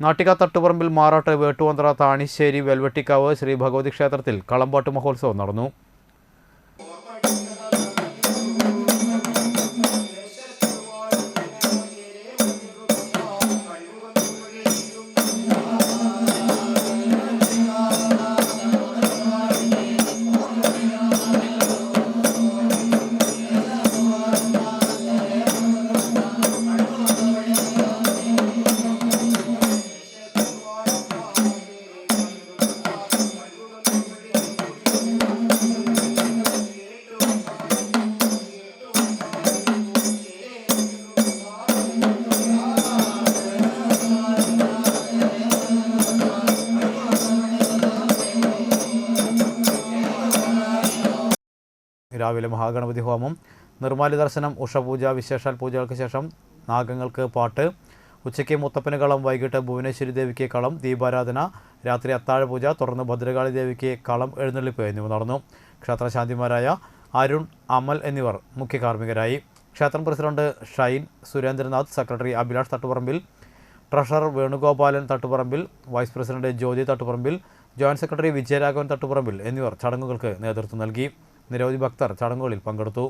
നാട്ടിക തട്ടുപറമ്പിൽ മാറാട്ട് വേട്ടുവന്തറ താണിശ്ശേരി വെൽവെട്ടിക്കാവ് ശ്രീ ഭഗവതി ക്ഷേത്രത്തിൽ കളമ്പാട്ട് മഹോത്സവം നടന്നു. രാവിലെ മഹാഗണപതി ഹോമം നിർമ്മാല്യ ദർശനം ഉഷപൂജ വിശേഷാൽ പൂജകൾക്ക് ശേഷം നാഗങ്ങൾക്ക് പാട്ട് ഉച്ചയ്ക്ക് മുത്തപ്പന് കളം വൈകിട്ട് ഭുവനേശ്വരി ദേവിക്ക് കളം ദീപാരാധന രാത്രി അത്താഴ പൂജ തുടർന്ന് ഭദ്രകാളി ദേവിക്ക് കളം എഴുന്നള്ളിപ്പ് എന്നിവ നടന്നു. ക്ഷേത്രശാന്തിമാരായ അരുൺ അമൽ എന്നിവർ മുഖ്യ കാർമ്മികരായി ക്ഷേത്രം president Shine Surendranath secretary Abhilash Thattuparambil treasurer Venugopalan Thattuparambil vice president Jyothi Thattuparambil joint secretary Vijayaraghavan Thattuparambil എന്നിവർ ചടങ്ങുകൾക്ക് നേതൃത്വം നൽകി. നിരവധി ഭക്തർ ചടങ്ങുകളിൽ പങ്കെടുത്തു.